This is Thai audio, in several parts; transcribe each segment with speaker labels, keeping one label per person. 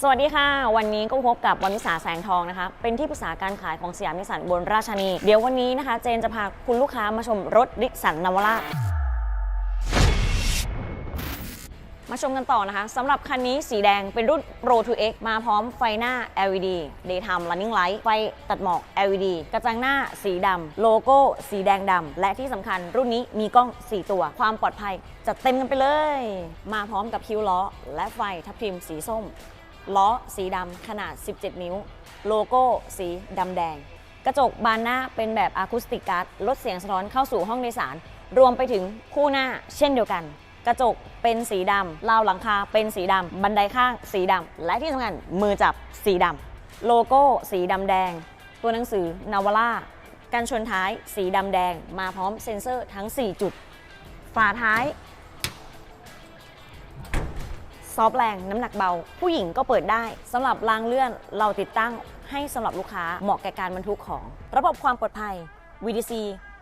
Speaker 1: สวัสดีค่ะ วันนี้ก็พบกับวันวิสาแสงทองนะคะ เป็นที่ปรึกษาการขายของสยามนิสสันบนราชานี เดี๋ยววันนี้นะคะ เจนจะพาคุณลูกค้ามาชมรถดิสันนวรามาชมกันต่อนะคะสำหรับคันนี้สีแดงเป็นรุ่น Pro 2X มาพร้อมไฟหน้า LED Daytime Running Light ไฟตัดหมอก LED กระจังหน้าสีดำโลโก้ สีแดงดำและที่สำคัญรุ่นนี้มีกล้อง 4 ตัว ความปลอดภัยจัดเต็มกันไปเลย มาพร้อมกับคิ้วล้อ และไฟทับทิมสีส้ม ล้อสีดำขนาด 17 นิ้ว โลโก้สีดำแดง กระจกบานหน้าเป็นแบบอะคูสติกการ์ดลดเสียงสะท้อนเข้าสู่ห้องโดยสาร รวมไปถึงคู่หน้าเช่นเดียวกัน กระจกเป็นสีดำราวหลังคาเป็นสีดำบันไดข้างสีดำและที่สำคัญมือจับสีดำโลโก้สีดำแดง ตัวหนังสือนาวาร่ากันชนท้ายสีดำแดง มาพร้อมเซ็นเซอร์ทั้ง 4 จุด ฝาท้าย ซอฟแรงน้ำหนักเบา ผู้หญิงก็เปิดได้สำหรับรางเลื่อนเราติดตั้งให้สำหรับลูกค้าเหมาะแก่การบรรทุกของ ระบบความปลอดภัย VDC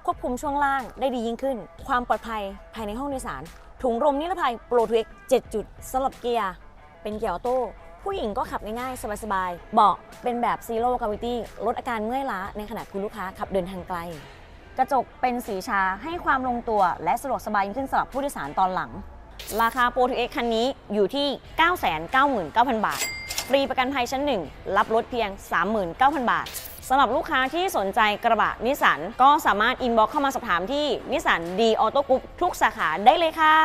Speaker 1: ควบคุมช่วงล่างได้ดียิ่งขึ้น ความปลอดภัยภายในห้องโดยสาร ถุงลมนิรภัย Pro 2 X 7จุดสำหรับเกียร์ เป็นเกียร์ออโต้ผู้หญิงก็ขับง่ายๆ สบายๆ เบาะเป็นแบบ Zero Gravity ลดอาการเมื่อยล้าในขณะคุณลูกค้าขับเดินทางไกล กระจกเป็นสีชาให้ความลงตัวและสะดวกสบายยิ่งขึ้นสำหรับผู้โดยสารตอนหลัง ราคา Pro 2 X คันนี้อยู่ที่ 999,000 บาท ฟรีประกันภัยชั้น 1 รับรถเพียง 39,000 บาทสำหรับลูกค้าที่สนใจกระบะนิสสันก็สามารถอินบ็อกเข้ามาสอบถามที่นิสสันดีออโต้กรุ๊ปทุกสาขาได้เลยค่ะ